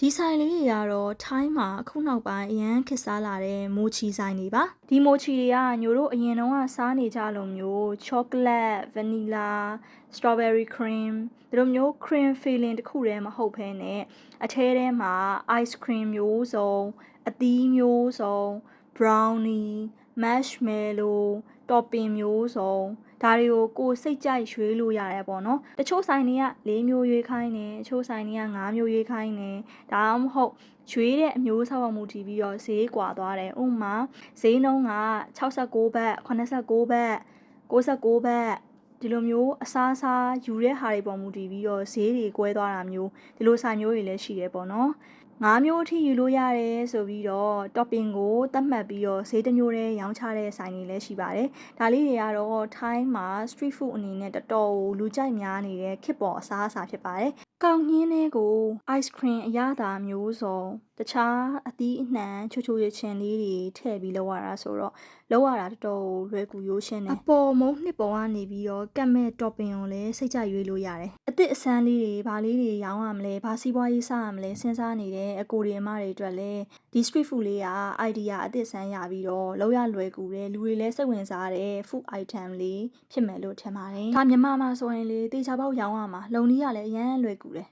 ဒီဆိုင်လေးတွေကတော့ထိုင်းမှာအခုနောက်ပိုင်းအရန်ခစ်စားလာတဲ့မိုချီဆိုင်တွေပါဒီမိုချီတွေကညိုတို့အရင်တုန်းကစားနေကြလို့မျိုးချောကလက်ဗနီလာစထရဘယ်ရီခရင်ဒီလိုမျိုး cream feeling တစ်ခုတည်းမဟုတ်ဘဲနဲ့အထဲထဲမှာ ice cream မျိုးစုံအသီးမျိုးစုံ brownie marshmallow topping မျိုးစုံဒါတွေကိုကိုယ်စိတ်ကြိုက်ရွေးလို့ရတယ်ပေါ့နော်တချို့ဆိုင်တွေက၄မျိုးရွေးခိုင်းတယ်တချို့ဆိုင်တွေက၅မျိုးရွေးခိုင်းတယ်ဒါမှမဟုတ်ရွေးတဲ့အမျိုးအစားပေါ်မူတည်ပြီးတော့ဈေးကွာသွားတယ်ဥပမာဈေးနှုန်းက69ဘတ်89ဘတ်69ဘတ်ဒီလိုမျိုးအစားအစားယူတဲ့ဟာတွေပေါ်မူတည်ပြီးတော့ဈေးတွေကွဲသွားတာမျိုးဒီလိုဆိုင်မျိုးတွေလည်းရှိတယ်ပေါ့နော် ငါးမျိုးအထိယူလို့ရတယ်ဆိုပြီးတော့ topping ကိုသတ်မှတ်ပြီးတော့ဈေးတစ်မျိုးတည်းရောင်းချတဲ့ဆိုင်တွေလည်းရှိပါတယ်။ဒါလေးတွေကတော့ထိုင်းမှာ street food အနေနဲ့တော်တော်ကိုလူကြိုက်များနေတဲ့ခစ်ပေါ်အစားအစာဖြစ်ပါတယ်။ကောက်ညင်းလေးကို ice cream အရသာမျိုးစုံတခြားအသီးအနှံချိုချိုရချင်လေးတွေထည့်ပြီးလောက်ရတာဆိုတော့လောက်ရတာတော်တော်ကိုလွယ်ကူရိုးရှင်းတယ်။အပေါ်မုံနှစ်ပေါ်ကနေပြီးတော့ကတ်မဲ့ topping ကိုလည်းစိတ်ကြရွေးလို့ရတယ်။အသစ်အဆန်းလေးတွေဘာလေးတွေရောင်းရမလဲဘာစီးပွားရေးစရမလဲစဉ်းစားနေတဲ့အကိုတွေအမတွေအတွက်လည်းဒီ street food လေးက idea အသစ်ဆန်းရပြီးတော့လောက်ရလွယ်ကူတယ်လူတွေလည်းစိတ်ဝင်စားတဲ့ food item လေးဖြစ်မယ်လို့ထင်ပါတယ်။ဒါမြန်မာမှာဆိုရင်လေတေချာပေါက်ရောင်းရမှာလုံနီးကလည်းအရန်လွယ်ကူတယ်